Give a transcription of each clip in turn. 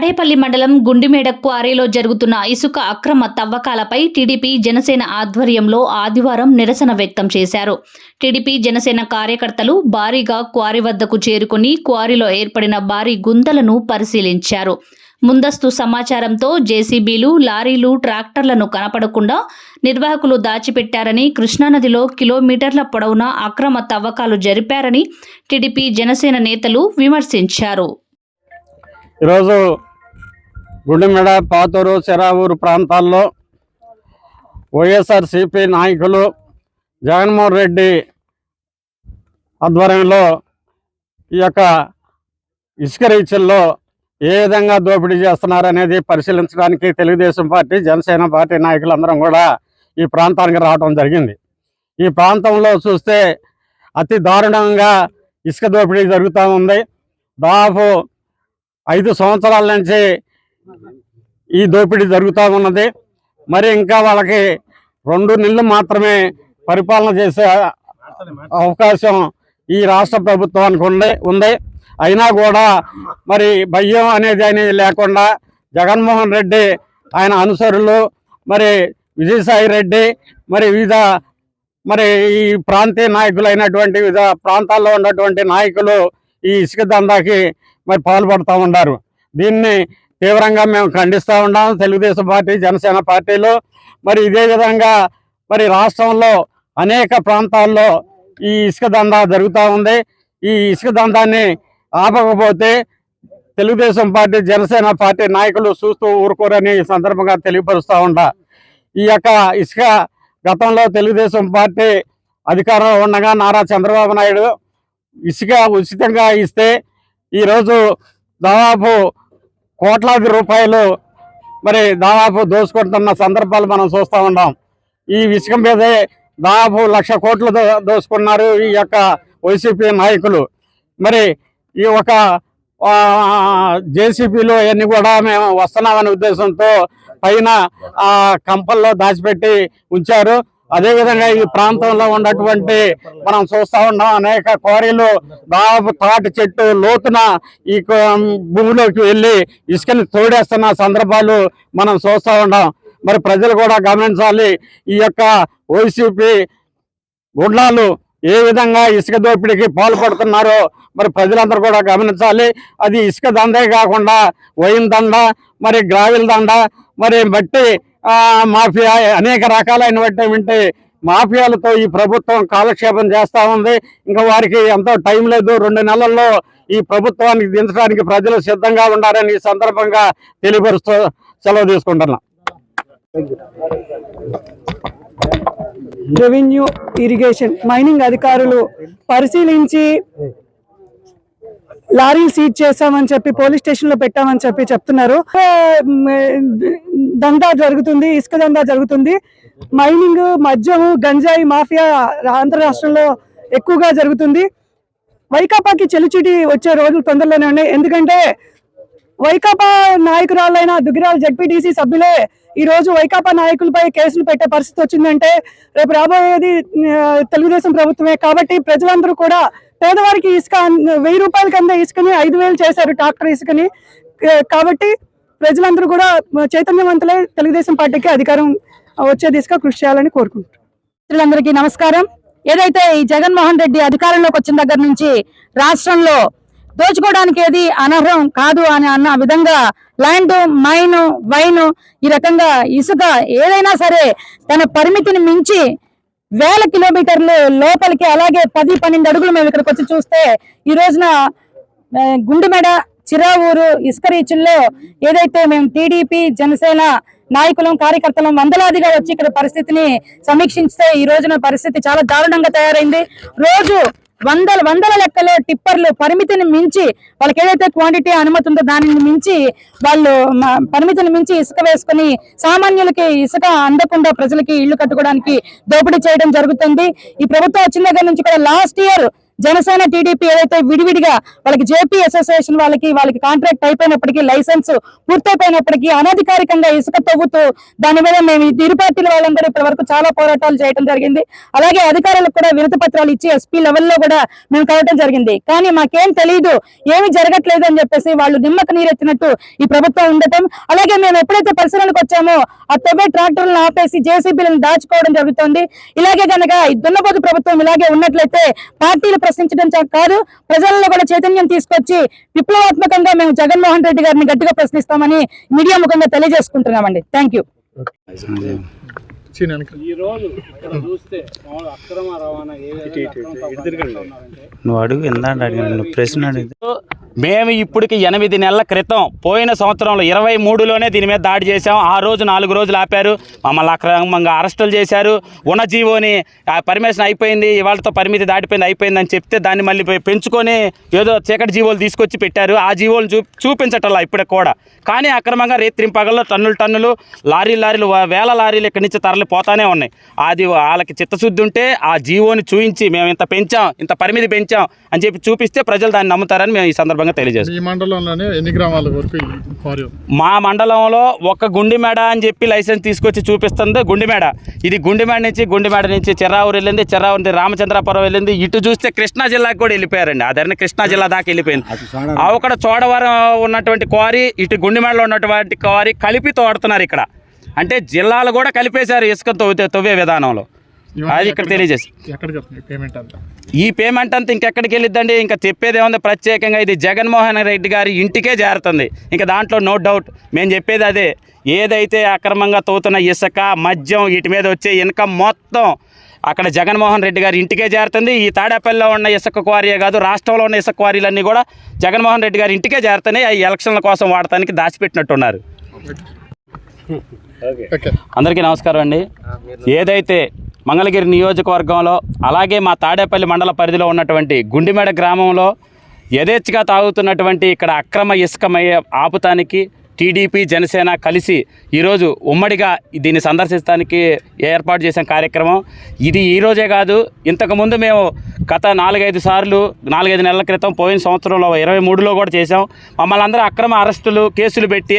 తాడేపల్లి మండలం గుండిమేడ క్వారీలో జరుగుతున్న ఇసుక అక్రమ తవ్వకాలపై టీడీపీ జనసేన ఆధ్వర్యంలో ఆదివారం నిరసన వ్యక్తం చేశారు. టీడీపీ జనసేన కార్యకర్తలు భారీగా క్వారీ వద్దకు చేరుకుని క్వారీలో ఏర్పడిన భారీ గుంతలను పరిశీలించారు. ముందస్తు సమాచారంతో జేసీబీలు లారీలు ట్రాక్టర్లను కనపడకుండా నిర్వాహకులు దాచిపెట్టారని కృష్ణానదిలో కిలోమీటర్ల పొడవునా అక్రమ తవ్వకాలు జరిపారని టీడీపీ జనసేన నేతలు విమర్శించారు. ఈరోజు గుడిమెడ పాతూరు చెరావూరు ప్రాంతాల్లో వైఎస్ఆర్సిపి నాయకులు జగన్మోహన్ రెడ్డి ఆధ్వర్యంలో ఈ యొక్క ఇసుక రీచుల్లో ఏ విధంగా దోపిడీ చేస్తున్నారనేది పరిశీలించడానికి తెలుగుదేశం పార్టీ జనసేన పార్టీ నాయకులందరం కూడా ఈ ప్రాంతానికి రావడం జరిగింది. ఈ ప్రాంతంలో చూస్తే అతి దారుణంగా ఇసుక దోపిడీ జరుగుతూ ఉంది. దాదాపు ఐదు సంవత్సరాల నుంచి ఈ దోపిడీ జరుగుతూ ఉన్నది. మరి ఇంకా వాళ్ళకి రెండు నెలలు మాత్రమే పరిపాలన చేసే అవకాశం ఈ రాష్ట్ర ప్రభుత్వానికి ఉంది ఉంది. అయినా కూడా మరి భయం అనేది అనేది లేకుండా జగన్మోహన్ రెడ్డి ఆయన అనుసరులు మరి విజయసాయి రెడ్డి మరి వివిధ మరి ఈ ప్రాంతీయ నాయకులు అయినటువంటి వివిధ ప్రాంతాల్లో ఉన్నటువంటి నాయకులు ఈ ఇసుక దందాకి మరి పాల్పడుతూ ఉన్నారు. దీన్ని తీవ్రంగా మేము ఖండిస్తూ ఉన్నాం. తెలుగుదేశం పార్టీ జనసేన పార్టీలు. మరి ఇదే విధంగా మరి రాష్ట్రంలో అనేక ప్రాంతాల్లో ఈ ఇసుక దందా జరుగుతూ ఉంది. ఈ ఇసుక దందాన్ని ఆపకపోతే తెలుగుదేశం పార్టీ జనసేన పార్టీ నాయకులు చూస్తూ ఊరుకోరని ఈ సందర్భంగా తెలియపరుస్తూ ఉంటా ఈ యొక్క ఇసుక గతంలో తెలుగుదేశం పార్టీ అధికారంలో ఉండగా నారా చంద్రబాబు నాయుడు ఇసుక ఉచితంగా ఇస్తే ఈరోజు దాదాపు కోట్లాది రూపాయలు మరి దాదాపు దోసుకుంటున్న సందర్భాలు మనం చూస్తూ ఉన్నాం. ఈ ఇసుక మీదే దాదాపు లక్ష కోట్లు దోసుకున్నారు ఈ యొక్క వైసీపీ నాయకులు. మరి ఈ ఒక జేసీపీలు అవన్నీ కూడా మేము వస్తున్నామనే ఉద్దేశంతో పైన ఆ కంపల్లో దాచిపెట్టి ఉంచారు. అదేవిధంగా ఈ ప్రాంతంలో ఉన్నటువంటి మనం చూస్తా ఉన్నాం అనేక క్వారీలు దాదాపు తాటి చెట్టు లోతున ఈ భూమిలోకి వెళ్ళి ఇసుకని తోడేస్తున్న సందర్భాలు మనం చూస్తా ఉన్నాం. మరి ప్రజలు కూడా గమనించాలి ఈ యొక్క వైసీపీ గుండాలు ఏ విధంగా ఇసుక దోపిడీకి పాల్పడుతున్నారో మరి ప్రజలందరూ కూడా గమనించాలి. అది ఇసుక దందే కాకుండా వైన్ దండ మరి గ్రావిల్ దండ మరి మట్టి మాఫియా అనేక రకాలైనటువంటి మాఫియాలతో ఈ ప్రభుత్వం కాలక్షేపం చేస్తూ ఉంది. ఇంకా వారికి ఎంతో టైం లేదు. రెండు నెలల్లో ఈ ప్రభుత్వానికి దించడానికి ప్రజలు సిద్ధంగా ఉండాలని ఈ సందర్భంగా తెలియపరుస్తూ సెలవు తీసుకుంటున్నా. రెవెన్యూ ఇరిగేషన్ మైనింగ్ అధికారులు పరిశీలించి లారీలు సీజ్ చేశామని చెప్పి పోలీస్ స్టేషన్లో పెట్టామని చెప్పి చెప్తున్నారు. దందా జరుగుతుంది ఇసుక దందా జరుగుతుంది. మైనింగ్ మద్యము గంజాయి మాఫియా ఆంధ్ర రాష్ట్రంలో ఎక్కువగా జరుగుతుంది. వైకాపాకి చెలుచుటి వచ్చే రోజులు తొందరలోనే ఉన్నాయి. ఎందుకంటే వైకాపా నాయకురాలైన దుగ్గిరాల జడ్పీటీసీ సభ్యులే ఈ రోజు వైకాపా నాయకులపై కేసులు పెట్టే పరిస్థితి వచ్చిందంటే రేపు రాబోయేది తెలుగుదేశం ప్రభుత్వమే. కాబట్టి ప్రజలందరూ కూడా పేదవారికి ఇసుక వెయ్యి రూపాయల కింద ఇసుకని ఐదు వేలు చేశారు ట్రాక్టర్ ఇసుకని. కాబట్టి ప్రజలందరూ కూడా చైతన్యవంతులై తెలుగుదేశం పార్టీకి అధికారం వచ్చే దిశగా కృషి చేయాలని కోరుకుంటున్నారు మిత్రులందరికీ నమస్కారం. ఏదైతే ఈ జగన్మోహన్ రెడ్డి అధికారంలోకి వచ్చిన దగ్గర నుంచి రాష్ట్రంలో దోచుకోవడానికి ఏది అనర్హం కాదు అని అన్న విధంగా ల్యాండ్ మైన్ వైన్ ఈ రకంగా ఇసుక ఏదైనా సరే తన పరిమితిని మించి వేల కిలోమీటర్లు లోపలికి అలాగే పది పన్నెండు అడుగులు మేము ఇక్కడికి వచ్చి చూస్తే ఈ రోజున గుండెమెడ చిరావూరు ఇసుక రీచుల్లో ఏదైతే మేము టీడీపీ జనసేన నాయకులం కార్యకర్తలం వందలాదిగా వచ్చి ఇక్కడ పరిస్థితిని సమీక్షిస్తే ఈ రోజున పరిస్థితి చాలా దారుణంగా తయారైంది. రోజు వందల వందల లెక్కలో టిప్పర్లు పరిమితిని మించి వాళ్ళకి ఏదైతే క్వాంటిటీ అనుమతి ఉందో దానిని మించి వాళ్ళు పరిమితిని మించి ఇసుక వేసుకుని సామాన్యులకి ఇసుక అందకుండా ప్రజలకి ఇళ్ళు కట్టుకోవడానికి దోపిడీ చేయడం జరుగుతుంది. ఈ ప్రభుత్వం వచ్చిన దగ్గర నుంచి కూడా లాస్ట్ ఇయర్ జనసేన టీడీపీ ఏదైతే విడివిడిగా వాళ్ళకి జేపీ అసోసియేషన్ వాళ్ళకి వాళ్ళకి కాంట్రాక్ట్ అయిపోయినప్పటికీ లైసెన్స్ పూర్తయిపోయినప్పటికీ అనధికారికంగా ఇసుక తవ్వుతూ దాని మీద మేము ఇరు పార్టీల వాళ్ళందరూ ఇప్పటి వరకు చాలా పోరాటాలు చేయడం జరిగింది. అలాగే అధికారులకు కూడా వినతి పత్రాలు ఇచ్చి ఎస్పీ లెవెల్లో కూడా మేము కలవటం జరిగింది. కానీ మాకేం తెలియదు ఏమి జరగట్లేదు అని చెప్పేసి వాళ్ళు నిమ్మక నీరెత్తినట్టు ఈ ప్రభుత్వం ఉండటం. అలాగే మేము ఎప్పుడైతే పరిశీలనకు వచ్చామో ఆ తవ్వే ట్రాక్టర్లను ఆపేసి జేసీబీలను దాచుకోవడం జరుగుతుంది. ఇలాగే గనక ఈ దున్నపోతు ప్రభుత్వం ఇలాగే ఉన్నట్లయితే పార్టీలు ప్రశ్నించడం కాదు. ప్రజల్లో కూడా చైతన్యం తీసుకొచ్చి విప్లవాత్మకంగా మేము జగన్మోహన్ రెడ్డి గారిని గట్టిగా ప్రశ్నిస్తామని మీడియా ముఖంగా తెలియజేసుకుంటున్నామండి. థ్యాంక్ యూ ఈ రోజు ఇక్కడ చూస్తే మామూలు అక్రమ రవాణా ఏ నువ్వు అడుగు ఇందాక అడిగిన? నువ్వు ప్రశ్న అడిగి. మేము ఇప్పటికి ఎనిమిది నెలల క్రితం పోయిన సంవత్సరంలో ఇరవై మూడులోనే దీని మీద దాడి చేశాం. ఆ రోజు నాలుగు రోజులు ఆపారు. మమ్మల్ని అక్రమంగా అరెస్టులు చేశారు. ఉన్న జీవోని ఆ పర్మిషన్ అయిపోయింది. ఇవాళతో పరిమితి దాటిపోయింది అయిపోయింది అని చెప్తే దాన్ని మళ్ళీ పెంచుకొని ఏదో చీకటి జీవోలు తీసుకొచ్చి పెట్టారు. ఆ జీవోలు చూ చూపించటల్లా ఇప్పటికి కూడా. కానీ అక్రమంగా రేత్రింపగల్లో టన్నులు టన్నులు లారీలు లారీలు వా- వేల లారీలు ఇక్కడి నుంచి తరలిపోతానే ఉన్నాయి. అది వాళ్ళకి చిత్తశుద్ధి ఉంటే ఆ జీవోని చూపించి మేము ఇంత పెంచాం ఇంత పరిమితి పెంచాం అని చెప్పి చూపిస్తే ప్రజలు దాన్ని నమ్ముతారని మేము ఈ సందర్భంగా తెలియజేస్తాం ఈ మండలంలోనే ఎన్ని గ్రామాల వరకు? మా మండలంలో ఒక గుండిమేడ అని చెప్పి లైసెన్స్ తీసుకొచ్చి చూపిస్తుంది గుండిమేడ. ఇది గుండిమేడ నుంచి గుండిమేడ నుంచి చెర్రావూరు వెళ్ళింది చెర్రావూరు నుంచి రామచంద్రాపురం వెళ్ళింది. ఇటు చూస్తే కృష్ణా జిల్లాకు కూడా వెళ్ళిపోయారండి. అదర్ని కృష్ణా జిల్లా దాకా వెళ్ళిపోయింది. అక్కడ చోడవరం ఉన్నటువంటి క్వారీ ఇటు గుండిమేడలో ఉన్నటువంటి క్వారీ కలిపి తోడుతున్నారు ఇక్కడ. అంటే జిల్లాలు కూడా కలిపేశారు ఇసుక తవ్వే తవ్వే విధానంలో. అది ఇక్కడ తెలియజేసి ఈ పేమెంట్ అంతా ఇంకెక్కడికి వెళ్ళిద్దండి? ఇంకా చెప్పేది ఏముంది? ప్రత్యేకంగా ఇది జగన్మోహన్ రెడ్డి గారి ఇంటికే చేరుతుంది. ఇంకా దాంట్లో నో డౌట్ మేము చెప్పేది అదే. ఏదైతే అక్రమంగా తవ్వుతున్న ఇసుక మద్యం వీటి మీద వచ్చే ఇన్కమ్ మొత్తం అక్కడ జగన్మోహన్ రెడ్డి గారి ఇంటికే చేరుతుంది. ఈ తాడేపల్లిలో ఉన్న ఇసుక క్వారీయే కాదు రాష్ట్రంలో ఉన్న ఇసుక క్వారీలన్నీ కూడా జగన్మోహన్ రెడ్డి గారి ఇంటికే చేరుతున్నాయి. ఈ ఎలక్షన్ల కోసం వాడటానికి దాచిపెట్టినట్టున్నారు. అందరికీ నమస్కారం అండి. ఏదైతే మంగళగిరి నియోజకవర్గంలో అలాగే మా తాడేపల్లి మండల పరిధిలో ఉన్నటువంటి గుండిమేడ గ్రామంలో యథేచ్ఛగా తాగుతున్నటువంటి ఇక్కడ అక్రమ ఇసుకమయ్యే ఆపుతానికి టీడీపీ జనసేన కలిసి ఈరోజు ఉమ్మడిగా దీన్ని సందర్శించడానికి ఏర్పాటు చేసిన కార్యక్రమం. ఇది ఈ రోజే కాదు ఇంతకుముందు మేము గత నాలుగైదు సార్లు నాలుగైదు నెలల క్రితం పోయిన సంవత్సరంలో ఇరవై మూడులో కూడా చేసాం మమ్మల్ని అందరూ అక్రమ అరెస్టులు కేసులు పెట్టి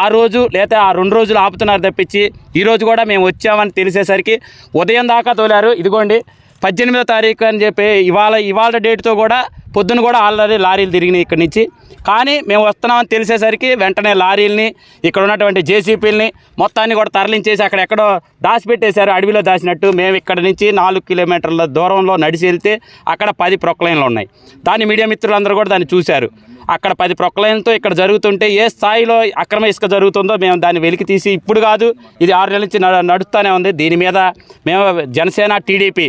ఆ రోజు లేదా ఆ రెండు రోజులు ఆపుతున్నారు తప్పించి ఈరోజు కూడా మేము వచ్చామని తెలిసేసరికి ఉదయం దాకా తోలారు. ఇదిగోండి పద్దెనిమిదో తారీఖు అని చెప్పి ఇవాళ ఇవాళ డేట్తో కూడా పొద్దున కూడా ఆల్రెడీ లారీలు తిరిగినాయి ఇక్కడి నుంచి. కానీ మేము వస్తున్నామని తెలిసేసరికి వెంటనే లారీల్ని ఇక్కడ ఉన్నటువంటి జేసీపీలని మొత్తాన్ని కూడా తరలించేసి అక్కడ ఎక్కడో దాచిపెట్టేశారు అడవిలో దాచినట్టు. మేము ఇక్కడ నుంచి నాలుగు కిలోమీటర్ల దూరంలో నడిచి వెళ్తే అక్కడ పది ప్రొక్లైన్లు ఉన్నాయి. దాన్ని మీడియా మిత్రులందరూ కూడా దాన్ని చూశారు. అక్కడ పది ప్రొక్లైన్తో ఇక్కడ జరుగుతుంటే ఏ స్థాయిలో అక్రమ ఇసుక జరుగుతుందో మేము దాన్ని వెలికి తీసి ఇప్పుడు కాదు ఇది ఆరు నెలల నుంచి నడుస్తూనే ఉంది. దీని మీద మేము జనసేన టీడీపీ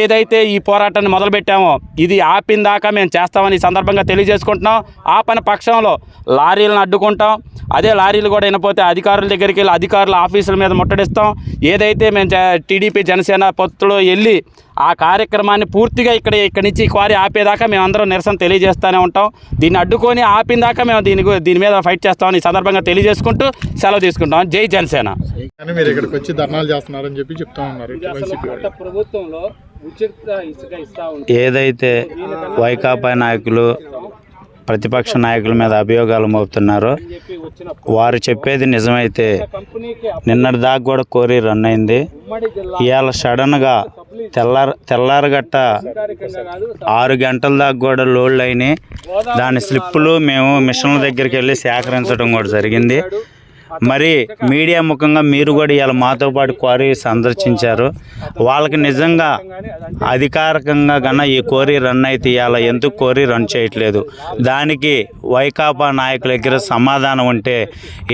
ఏదైతే ఈ పోరాటాన్ని మొదలుపెట్టామో ఇది ఆపిన దాకా మేము చేస్తామని ఈ సందర్భంగా తెలియజేసుకుంటున్నాం. ఆపన పక్షంలో లారీలను అడ్డుకుంటాం. అదే లారీలు కూడా వినపోతే అధికారుల దగ్గరికి వెళ్ళి అధికారుల ఆఫీసుల మీద ముట్టడిస్తాం. ఏదైతే మేము టీడీపీ జనసేన పొత్తులో వెళ్ళి ఆ కార్యక్రమాన్ని పూర్తిగా ఇక్కడ ఇక్కడి నుంచి క్వారీ ఆపేదాకా మేము అందరం నిరసన తెలియజేస్తూనే ఉంటాం. దీన్ని అడ్డుకొని ఆపిన దాకా మేము దీని దీని మీద ఫైట్ చేస్తామని ఈ సందర్భంగా తెలియజేసుకుంటూ సెలవు తీసుకుంటాం జై జనసేన. మీరు ఇక్కడికి వచ్చి ధర్నాలు చేస్తున్నారని చెప్పి చెప్తా ఉన్నారు ప్రభుత్వంలో ఏదైతే వైకాపా నాయకులు ప్రతిపక్ష నాయకుల మీద అభియోగాలు మోపుతున్నారో వారు చెప్పేది నిజమైతే నిన్నటి దాకా కూడా కోరి రన్ అయింది. ఇవాళ సడన్గా తెల్లార తెల్లారగట్ట అధికారికంగా ఆరు గంటల దాకా కూడా లోడ్లు అయినాయి దాని స్లిప్పులు మేము మిషన్ల దగ్గరికి వెళ్ళి సేకరించడం కూడా జరిగింది. మరి మీడియా ముఖంగా మీరు కూడా ఇవాళ మాతో పాటు క్వారీ సందర్శించారు. వాళ్ళకి నిజంగా అధికారికంగా కన్నా ఈ కోరీ రన్ అయితే ఇవాళ ఎందుకు కోరీ రన్ చేయట్లేదు? దానికి వైకాపా నాయకుల దగ్గర సమాధానం ఉంటే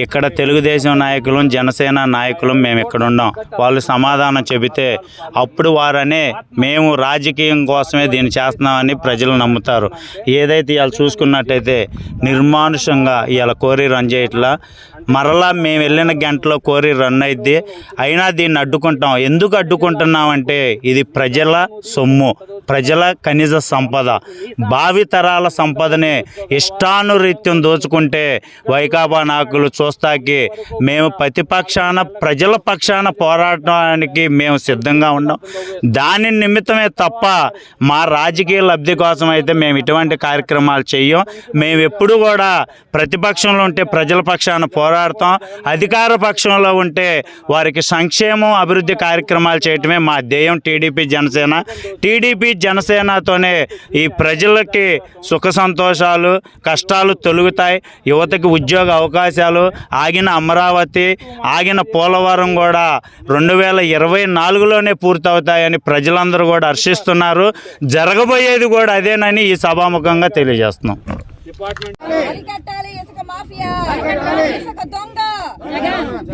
ఇక్కడ తెలుగుదేశం నాయకులు జనసేన నాయకులు మేము ఇక్కడ ఉన్నాం. వాళ్ళు సమాధానం చెబితే అప్పుడు వారనే మేము రాజకీయం కోసమే దీన్ని చేస్తున్నామని ప్రజలు నమ్ముతారు. ఏదైతే ఇవాళ చూసుకున్నట్టయితే నిర్మానుషంగా ఇవాళ కోరీ రన్ చేయట్లా మరలా మేము వెళ్ళిన గంటలో కోరి రన్ అయిద్ది. అయినా దీన్ని అడ్డుకుంటాం. ఎందుకు అడ్డుకుంటున్నామంటే ఇది ప్రజల సొమ్ము ప్రజల ఖనిజ సంపద. భావితరాల సంపదనే ఇష్టానురీత్యం దోచుకుంటే వైకాపా నాయకులు చూస్తాకి మేము ప్రతిపక్షాన ప్రజల పక్షాన పోరాటానికి మేము సిద్ధంగా ఉన్నాం. దాని నిమిత్తమే తప్ప మా రాజకీయ లబ్ధి కోసం అయితే మేము ఇటువంటి కార్యక్రమాలు చెయ్యం. మేము ఎప్పుడు కూడా ప్రతిపక్షంలో ఉంటే ప్రజల పక్షాన పోరా పోరాడతాం. అధికార పక్షంలో ఉంటే వారికి సంక్షేమం అభివృద్ధి కార్యక్రమాలు చేయటమే మా ధ్యేయం టీడీపీ జనసేన. టీడీపీ జనసేనతోనే ఈ ప్రజలకి సుఖ సంతోషాలు కష్టాలు తొలుగుతాయి. యువతకి ఉద్యోగ అవకాశాలు ఆగిన అమరావతి ఆగిన పోలవరం కూడా రెండు వేల ఇరవై నాలుగులోనే పూర్తవుతాయని ప్రజలందరూ కూడా హర్షిస్తున్నారు. జరగబోయేది కూడా అదేనని ఈ సభాముఖంగా తెలియజేస్తున్నాం. డిపార్ట్మెంట్. అరికట్టాలి ఇసుక మాఫియా. ఇసుక దొంగ.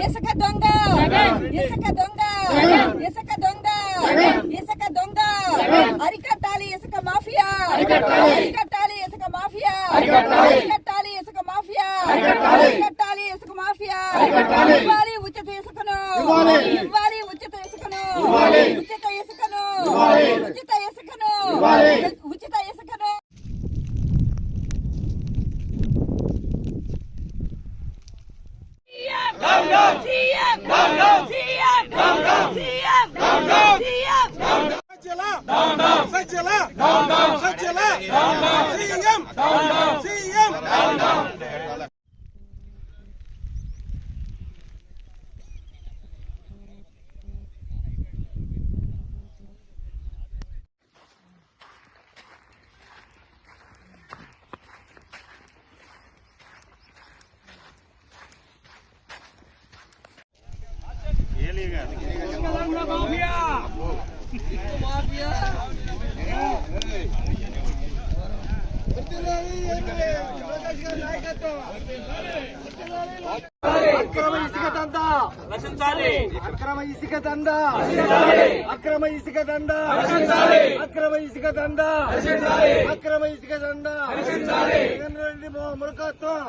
ఇసుక దొంగ. ఇసుక దొంగ. ఇసుక దొంగ. ఇసుక దొంగ. అరికట్టాలి ఇసుక mafia. Đồng đồng. Đồng đồng. Đồng đồng. Đồng đồng. Sách chia la. Đồng đồng. Sách chia la. Đồng đồng. CM. Đồng đồng. CM. Đồng đồng. అక్రమ ఇసుక దందా. అక్రమ ఇసుక దందా. అక్రమ ఇసుక దందా. అక్రమ ఇసుక దందా. అక్రమ ఇసుక దందా. జగన్ రెడ్డి మురకత్వం